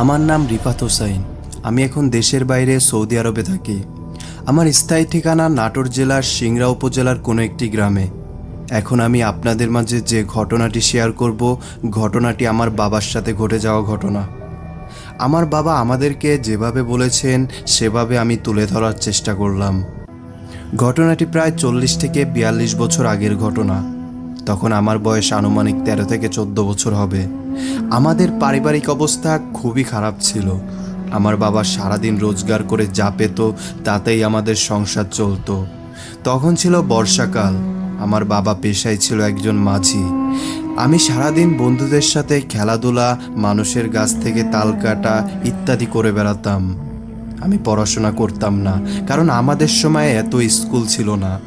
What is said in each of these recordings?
আমার নাম রিফাত হোসাইন। আমি এখন দেশের বাইরে সৌদি আরবে থাকি। আমার স্থায়ী ঠিকানা নাটোর জেলার সিংড়া উপজেলার কোনো একটি গ্রামে। এখন আমি আপনাদের মাঝে যে ঘটনাটি শেয়ার করব, ঘটনাটি আমার বাবার সাথে ঘটে যাওয়া ঘটনা। আমার বাবা আমাদেরকে যেভাবে বলেছেন, সেভাবে আমি তুলে ধরার চেষ্টা করলাম। ঘটনাটি প্রায় চল্লিশ থেকে বিয়াল্লিশ বছর আগের ঘটনা। তখন আমার বয়স আনুমানিক তেরো থেকে চোদ্দ বছর হবে। আমাদের পারিবারিক অবস্থা খুবই খারাপ ছিল। আমার বাবা সারাদিন রোজগার করে যা পেত, তাতেই আমাদের সংসার চলতো। তখন ছিল বর্ষাকাল। আমার বাবা পেশায় ছিল একজন মাঝি। আমি সারাদিন বন্ধুদের সাথে খেলাধুলা, মানুষের গাছ থেকে তাল কাটা ইত্যাদি করে বেড়াতাম। আমি পড়াশোনা করতাম না, কারণ আমাদের সময় এত স্কুল ছিল না।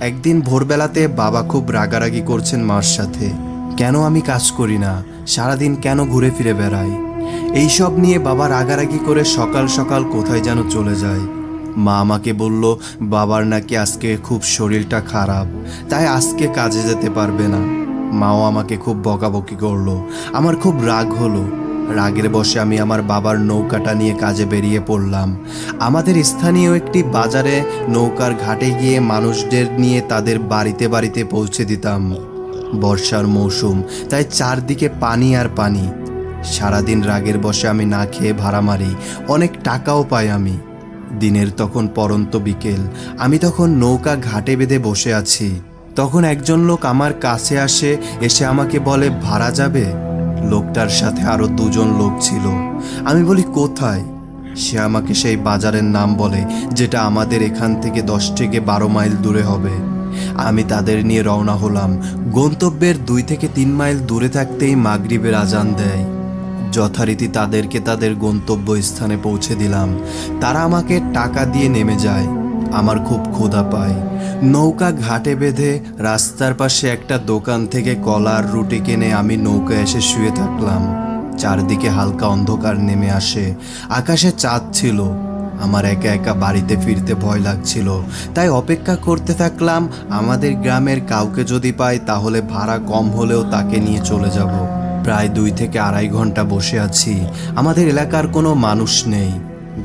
একদিন ভোরবেলাতে বাবা খুব রাগারাগি করছেন মার সাথে। কেন আমি কাজ করি না? সারাদিন কেন ঘুরে ফিরে বেড়াই এইসব নিয়ে বাবা রাগারাগি করে সকাল সকাল কোথায় যেন চলে যায়। মা আমাকে বলল, বাবার নাকি আজকে খুব শরীরটা খারাপ, তাই আজকে কাজে যেতে পারবে না। মাও আমাকে খুব বকাবকি করল। আমার খুব রাগ হলো। রাগের বসে আমি আমার বাবার নৌকাটা নিয়ে কাজে বেরিয়ে পড়লাম। আমাদের স্থানীয় একটি বাজারে নৌকার ঘাটে গিয়ে মানুষদের নিয়ে তাদের বাড়িতে বাড়িতে পৌঁছে দিতাম। বর্ষার মৌসুম, তাই চারদিকে পানি আর পানি। সারাদিন রাগের বসে আমি না খেয়ে ভাড়া মারি, অনেক টাকাও পাই আমি। দিনের তখন পরন্ত বিকেল, আমি তখন নৌকা ঘাটে বেঁধে বসে আছি। তখন একজন লোক আমার কাছে আসে, এসে আমাকে বলে, ভাড়া যাবে? লোকটার সাথে আরও দুজন লোক ছিল। আমি বলি, কোথায়? সে আমাকে সেই বাজারের নাম বলে, যেটা আমাদের এখান থেকে দশ থেকে বারো মাইল দূরে হবে। আমি তাদের নিয়ে রওনা হলাম। গন্তব্যের দুই থেকে তিন মাইল দূরে থাকতেই মাগরিবের আজান দেয়। যথারীতি তাদেরকে তাদের গন্তব্য স্থানে পৌঁছে দিলাম। তারা আমাকে টাকা দিয়ে নেমে যায়। আমার খুব ক্ষুধা পায়। নৌকা ঘাটে বেঁধে রাস্তার পাশে একটা দোকান থেকে কলার রুটি কিনে আমি নৌকা এসে শুয়ে থাকলাম। চারদিকে হালকা অন্ধকার নেমে আসে। আকাশে চাঁদ ছিল। আমার একা একা বাড়িতে ফিরতে ভয় লাগছিল। তাই অপেক্ষা করতে থাকলাম, আমাদের গ্রামের কাউকে যদি পাই তাহলে ভাড়া কম হলেও তাকে নিয়ে চলে যাব। প্রায় দুই থেকে আড়াই ঘণ্টা বসে আছি, আমাদের এলাকার কোনো মানুষ নেই।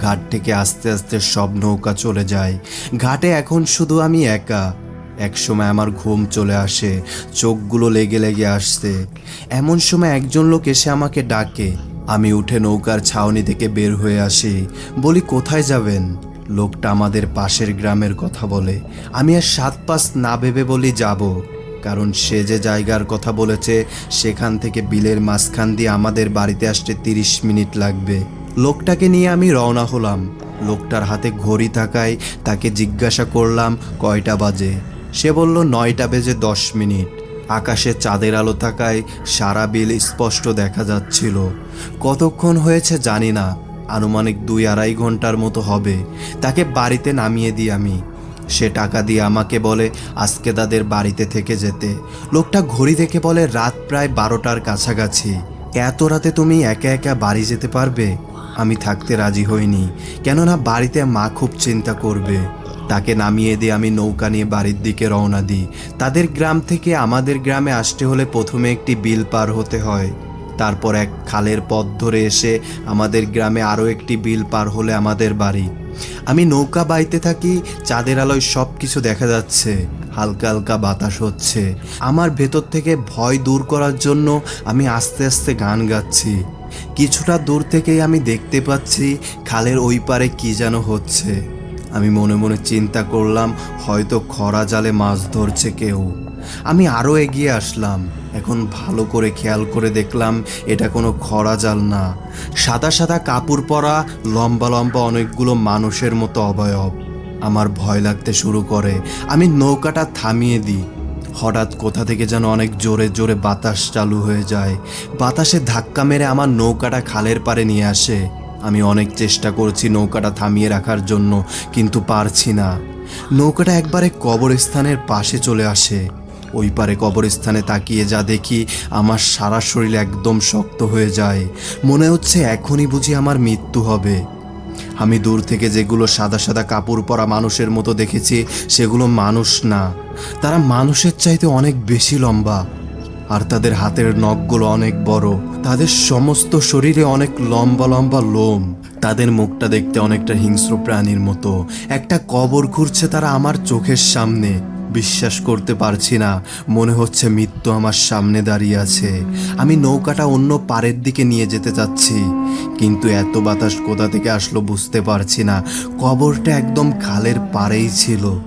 ঘাট থেকে আস্তে আস্তে সব নৌকা চলে যায়। ঘাটে এখন শুধু আমি একা। এক সময় আমার ঘুম চলে আসে, চোখগুলো লেগে লেগে আসছে। এমন সময় একজন লোক এসে আমাকে ডাকে। আমি উঠে নৌকার ছাউনি থেকে বের হয়ে আসি। বলি, কোথায় যাবেন? লোকটা আমাদের পাশের গ্রামের কথা বলে। আমি আর সাত পাঁচ না ভেবে বলি, যাব। কারণ সে যে জায়গার কথা বলেছে, সেখান থেকে বিলের মাঝখান দিয়ে আমাদের বাড়িতে আসতে তিরিশ মিনিট লাগবে। লোকটাকে নিয়ে আমি রওনা হলাম। লোকটার হাতে ঘড়ি থাকায় তাকে জিজ্ঞাসা করলাম, কয়টা বাজে? সে বলল, নয়টা বেজে দশ মিনিট। আকাশে চাঁদের আলো থাকায় সারা বিল স্পষ্ট দেখা যাচ্ছিল। কতক্ষণ হয়েছে জানি না। আনুমানিক দুই আড়াই ঘণ্টার মতো হবে। তাকে বাড়িতে নামিয়ে দিই আমি। সে টাকা দিয়ে আমাকে বলে আজকে তাদের বাড়িতে থেকে যেতে। লোকটা ঘড়ি দেখে বলে, রাত প্রায় বারোটার কাছাকাছি। এত রাতে তুমি একা একা বাড়ি যেতে পারবে? আমি থাকতে রাজি হইনি। কেননা বাড়িতে মা খুব চিন্তা করবে। তাকে নামিয়ে দিয়ে আমি নৌকা নিয়ে বাড়ির দিকে রওনা দিই। তাদের গ্রাম থেকে আমাদের গ্রামে আসতে হলে প্রথমে একটি বিল পার হতে হয়। তারপর এক খালের পথ ধরে এসে আমাদের গ্রামে আরও একটি বিল পার হলে আমাদের বাড়ি। আমি নৌকা বাইতে থাকি, চাঁদের আলোয় সব কিছু দেখা যাচ্ছে। হালকা হালকা বাতাস হচ্ছে। আমার ভেতর থেকে ভয় দূর করার জন্য আমি আস্তে আস্তে গান গাচ্ছি। কিছুটা দূর থেকেই আমি দেখতে পাচ্ছি খালের ওই পারে কী যেন হচ্ছে। আমি মনে মনে চিন্তা করলাম, হয়তো খরা জালে মাছ ধরছে কেউ। আমি আরও এগিয়ে আসলাম। এখন ভালো করে খেয়াল করে দেখলাম, এটা কোনো খরা জাল না। সাদা সাদা কাপড় পরা, লম্বা লম্বা অনেকগুলো মানুষের মতো অবয়ব। আমার ভয় লাগতে শুরু করে। আমি নৌকাটা থামিয়ে দিই। হঠাৎ কোথা থেকে যেন অনেক জোরে জোরে বাতাস চালু হয়ে যায়। বাতাসে ধাক্কা মেরে আমার নৌকাটা খালের পারে নিয়ে আসে। আমি অনেক চেষ্টা করছি নৌকাটা থামিয়ে রাখার জন্য, কিন্তু পারছি না। নৌকাটা একবারে কবরস্থানের পাশে চলে আসে। ওই পারে কবরস্থানে তাকিয়ে যা দেখি, আমার সারা শরীর একদম শক্ত হয়ে যায়। মনে হচ্ছে এখনই বুঝি আমার মৃত্যু হবে। আমি দূর থেকে যেগুলো সাদা সাদা কাপড় পরা মানুষের মতো দেখেছি, সেগুলো মানুষ না। তারা মানুষের চাইতে অনেক বেশি লম্বা, আর তাদের হাতের নখগুলো অনেক বড়। তাদের সমস্ত শরীরে অনেক লম্বা লম্বা লোম। তাদের মুখটা দেখতে অনেকটা হিংস্র প্রাণীর মতো। একটা কবর ঘুরছে তারা আমার চোখের সামনে। বিশ্বাস করতে পারছি না। মনে হচ্ছে মৃত্যু আমার সামনে দাঁড়িয়ে আছে। আমি নৌকাটা অন্য পাড়ের দিকে নিয়ে যেতে চাচ্ছি। কিন্তু এত বাতাস কোথা থেকে আসলো বুঝতে পারছি না। কবরটা একদম খালের পাড়েই ছিল।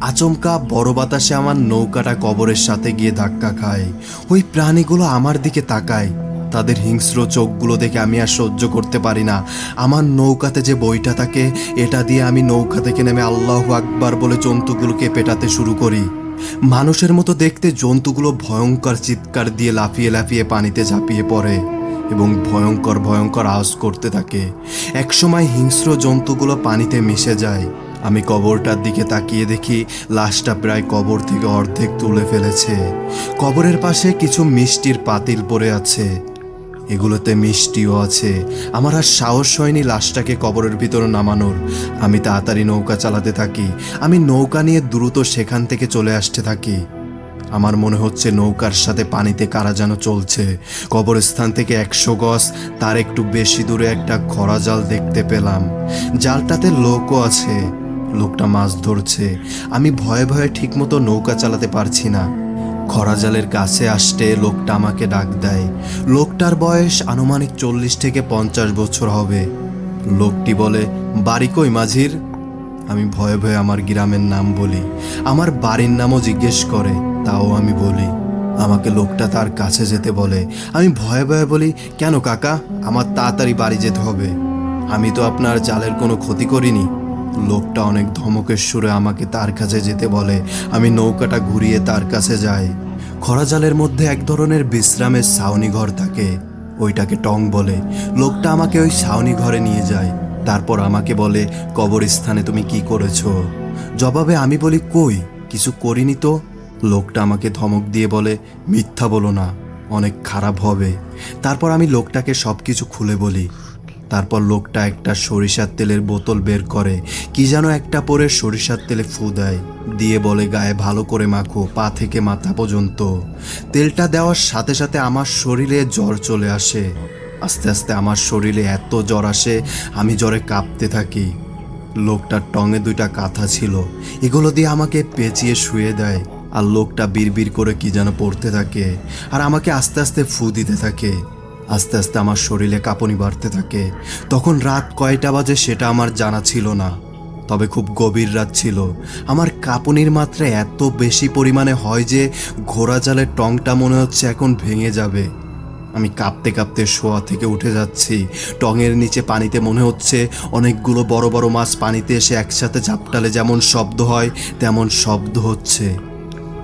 আচমকা বড় বাতাসে আমার নৌকাটা কবরের সাথে গিয়ে ধাক্কা খায়। ওই প্রাণীগুলো আমার দিকে তাকায়। তাদের হিংস্র চোখগুলো দেখে আমি আর সহ্য করতে পারি না। আমার নৌকাতে যে বইটা থাকে, এটা দিয়ে আমি নৌকা থেকে নেমে আল্লাহ আকবার বলে জন্তুগুলোকে পেটাতে শুরু করি। মানুষের মতো দেখতে জন্তুগুলো ভয়ঙ্কর চিৎকার দিয়ে লাফিয়ে লাফিয়ে পানিতে ঝাঁপিয়ে পড়ে এবং ভয়ঙ্কর ভয়ঙ্কর আওয়াজ করতে থাকে। একসময় হিংস্র জন্তুগুলো পানিতে মিশে যায়। আমি কবরটার দিকে তাকিয়ে দেখি লাশটা প্রায় কবর থেকে অর্ধেক তুলে ফেলেছে। কবরের পাশে কিছু মিষ্টির পাতিল পড়ে আছে। এগুলোতে মিষ্টিও আছে। আমার আর সাহস হয়নি লাশটাকে কবরের ভিতরে নামানোর। আমি তাড়াতাড়ি নৌকা চালাতে থাকি। আমি নৌকা নিয়ে দ্রুত সেখান থেকে চলে আসতে থাকি। আমার মনে হচ্ছে নৌকার সাথে পানিতে কারা যেন চলছে। কবরস্থান থেকে একশো গজ, তার একটু বেশি দূরে একটা খরা জাল দেখতে পেলাম। জালটাতে লোকও আছে। লোকটা মাছ ধরছে। আমি ভয়ে ভয়ে ঠিকমতো নৌকা চালাতে পারছি না। খরা জালের কাছে আসতে লোকটা আমাকে ডাক দেয়। লোকটার বয়স আনুমানিক চল্লিশ থেকে পঞ্চাশ বছর হবে। লোকটি বলে, বাড়ি কই মাঝির? আমি ভয়ে ভয়ে আমার গ্রামের নাম বলি। আমার বাড়ির নামও জিজ্ঞেস করে, তাও আমি বলি। আমাকে লোকটা তার কাছে যেতে বলে। আমি ভয়ে ভয়ে বলি, কেন কাকা? আমার তাড়াতাড়ি বাড়ি যেতে হবে। আমি তো আপনার জালের কোনো ক্ষতি করিনি। লোকটা অনেক ধমকের সুরে আমাকে তার কাছে যেতে বলে, আমি নৌকাটা ঘুরিয়ে তার কাছে যাই। খরা জালের মধ্যে এক ধরনের বিশ্রামের ছাউনি ঘর থাকে, ওইটাকে টং বলে। লোকটা আমাকে ওই ছাউনি ঘরে নিয়ে যায়, তারপর আমাকে বলে, কবরস্থানে তুমি কি করেছ? জবাবে, আমি বলি, কই, কিছু করিনি তো? লোকটা আমাকে ধমক দিয়ে বলে, মিথ্যা বলো না, অনেক খারাপ হবে। তারপর আমি লোকটাকে সব কিছু খুলে বলি তারপর লোকটা একটা সরিষার তেলের বোতল বের করে, কি যেন একটা পরে সরিষার তেলে ফু দেয়, দিয়ে বলে, গায়ে ভালো করে মাখো, পা থেকে মাথা পর্যন্ত। তেলটা দেওয়ার সাথে সাথে আমার শরীরে জ্বর চলে আসে। আস্তে আস্তে আমার শরীরে এত জ্বর আসে, আমি জ্বরে কাঁপতে থাকি। লোকটার টঙে দুইটা কাঁথা ছিল, এগুলো দিয়ে আমাকে পেঁচিয়ে শুয়ে দেয়, আর লোকটা বিড়বিড় করে কি যেন পড়তে থাকে, আর আমাকে আস্তে আস্তে ফু দিতে থাকে। আস্তে আস্তে আমার শরীরে কাঁপুনি বাড়তে থাকে। তখন রাত কয়টা বাজে সেটা আমার জানা ছিল না। তবে খুব গভীর রাত ছিল। আমার কাঁপুনির মাত্রা এত বেশি পরিমাণে হয় যে ঘোড়া জালের টংটা মনে হচ্ছে এখন ভেঙে যাবে। আমি কাঁপতে কাঁপতে শোয়া থেকে উঠে যাচ্ছি। টঙের নিচে পানিতে মনে হচ্ছে অনেকগুলো বড় বড় মাছ পানিতে এসে একসাথে ঝাপটালে যেমন শব্দ হয়, তেমন শব্দ হচ্ছে।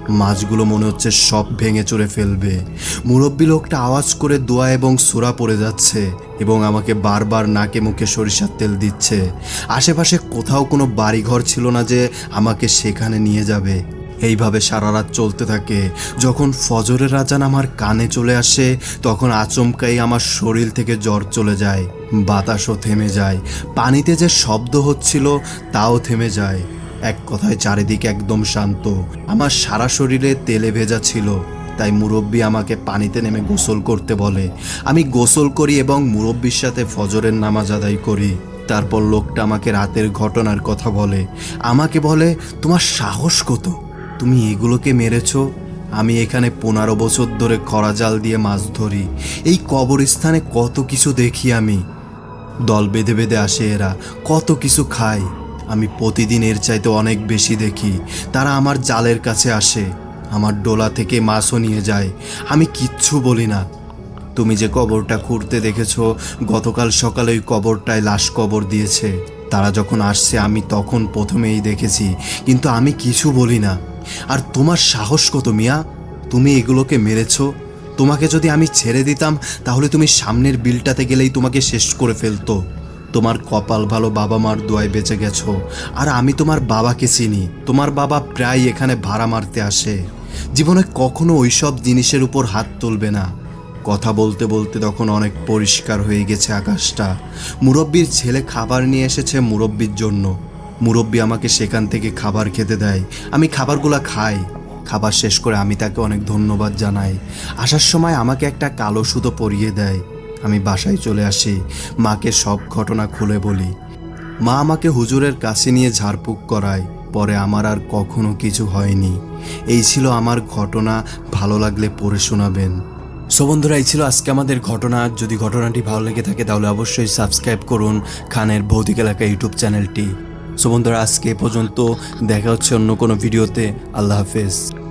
মাছগুলো মনে হচ্ছে সব ভেঙে চড়ে ফেলবে। মুরব্বী লোকটা আওয়াজ করে দোয়া এবং সুরা পড়ে যাচ্ছে এবং আমাকে বারবার নাকে মুখে সরিষার তেল দিচ্ছে। আশেপাশে কোথাও কোনো বাড়িঘর ছিল না যে আমাকে সেখানে নিয়ে যাবে। এইভাবে সারা রাত চলতে থাকে। যখন ফজরের রাজান আমার কানে চলে আসে, তখন আচমকাই আমার শরীর থেকে জ্বর চলে যায়। বাতাসও থেমে যায়। পানিতে যে শব্দ হচ্ছিল, তাও থেমে যায়। এক কথায় চারিদিকে একদম শান্ত। আমার সারা শরীরে তেলে ভেজা ছিল, তাই মুরব্বী আমাকে পানিতে নেমে গোসল করতে বলে। আমি গোসল করি এবং মুরব্বির সাথে ফজরের নামাজ আদায় করি। তারপর লোকটা আমাকে রাতের ঘটনার কথা বলে। আমাকে বলে, তোমার সাহস কত? তুমি এগুলোকে মেরেছো? আমি এখানে পনেরো বছর ধরে খরা জাল দিয়ে মাছ ধরি। এই কবরস্থানে কত কিছু দেখি আমি। দল বেঁধে বেঁধে আসে এরা, কত কিছু খায় আমি প্রতিদিন এর চাইতে অনেক বেশি দেখি। তারা আমার জালের কাছে আসে, আমার ডোলা থেকে মাছও নিয়ে যায়। আমি কিচ্ছু বলি না। তুমি যে কবরটা খুঁড়তে দেখেছ, গতকাল সকালে ওই কবরটায় লাশ কবর দিয়েছে। তারা যখন আসছে, আমি তখন প্রথমেই দেখেছি, কিন্তু আমি কিছু বলি না। আর তোমার সাহস কত, মিয়া? তুমি এগুলোকে মেরেছ? তোমাকে যদি আমি ছেড়ে দিতাম, তাহলে তুমি সামনের বিলটাতে গেলেই তোমাকে শেষ করে ফেলতো। তোমার কপাল ভালো বাবা মার দোয়ায় বেঁচে গেছো। আর আমি তোমার বাবাকে চিনি। তোমার বাবা প্রায় এখানে ভাড়া মারতে আসে। জীবনে কখনো ওইসব জিনিসের উপর হাত তুলবে না। কথা বলতে বলতে তখন অনেক পরিষ্কার হয়ে গেছে আকাশটা। মুরব্বির ছেলে খাবার নিয়ে এসেছে মুরব্বির জন্য। মুরব্বি আমাকে সেখান থেকে খাবার খেতে দেয়। আমি খাবারগুলো খাই। খাবার শেষ করে আমি তাকে অনেক ধন্যবাদ জানাই। আসার সময় আমাকে একটা কালো সুতো পরিয়ে দেয়। আমি বাসায় চলে আসি। মাকে সব ঘটনা খুলে বলি। মা আমাকে হুজুরের কাছে নিয়ে ঝাড়ফুঁক করায়। পরে আমার আর কখনো কিছু হয়নি। এই ছিল আমার ঘটনা। ভালো লাগলে পড়ে শোনাবেন। সো বন্ধুরা, এই ছিল আজকে আমাদের ঘটনা। যদি ঘটনাটি ভালো লেগে থাকে, তাহলে অবশ্যই সাবস্ক্রাইব করুন খানের ভৌতিক এলাকা ইউটিউব চ্যানেলটি। সো বন্ধুরা, আজকে পর্যন্ত। দেখা হচ্ছে অন্য কোনো ভিডিওতে। আল্লাহ হাফেজ।